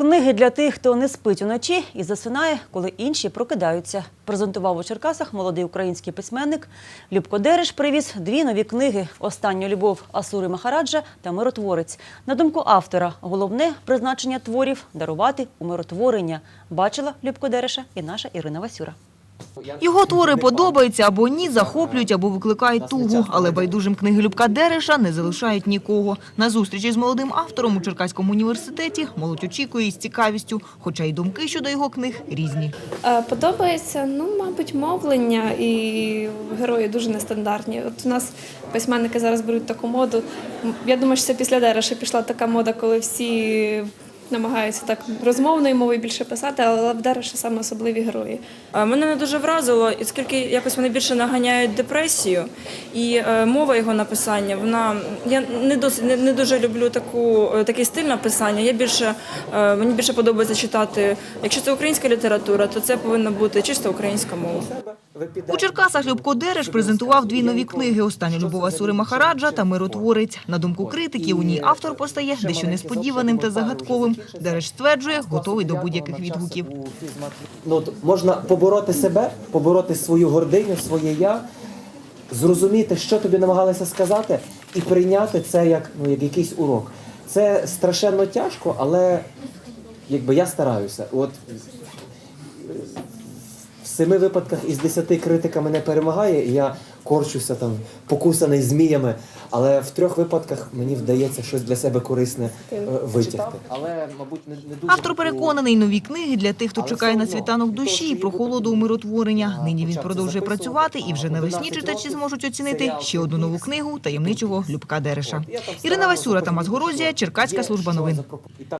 Книги для тих, хто не спить уночі і засинає, коли інші прокидаються. Презентував у Черкасах молодий український письменник. Любко Дереш привіз дві нові книги «Остання любов Асури Махараджа та Миротворець. На думку автора, головне призначення творів дарувати умиротворення. Бачила Любко Дереша і наша Ірина Васюра. Його твори подобаються або ні, захоплюють, або викликають тугу. Але байдужим книги Любка Дереша не залишають нікого. На зустрічі з молодим автором у Черкаському університеті молодь очікує із цікавістю, хоча й думки щодо його книг різні. Е, Подобається, ну, мабуть, мовлення і герої дуже нестандартні. От у нас письменники зараз беруть таку моду. Я думаю, що це після Дереша пішла така мода, коли всі намагаються так розмовною мовою більше писати, але в Дереша саме особливі герої. Мене не дуже вразило, оскільки якось вони більше наганяють депресію, і е, мова його написання, вона я не досить не, не дуже люблю таку е, такий стиль написання. Я більше е, мені більше подобається читати. Якщо це українська література, то це повинна бути чисто українська мова. У Черкасах Любко Дереш презентував дві нові книги «Остання любов Асури Махараджа» та «Миротворець». На думку критиків, у ній автор постає дещо несподіваним та загадковим. Дереш стверджує, готовий до будь-яких відгуків. Ну, можна побороти себе, побороти свою гординю, своє я, зрозуміти, що тобі намагалися сказати, і прийняти це як, ну, як якийсь урок. Це страшенно тяжко, але якби я стараюся. От в семи випадках із десяти критика мене перемагає, і я корчуся там, покусаний зміями. Але в трьох випадках мені вдається щось для себе корисне е, витягти. Але, мабуть, не, не дуже Автор переконаний, нові книги для тих, хто чекає на світанок душі і прохолоду умиротворення. Нині він продовжує працювати і вже навесні читачі зможуть оцінити ще одну нову книгу таємничого Любка Дереша. Ірина Васюра, Тамас Горозія, Черкаська служба новин.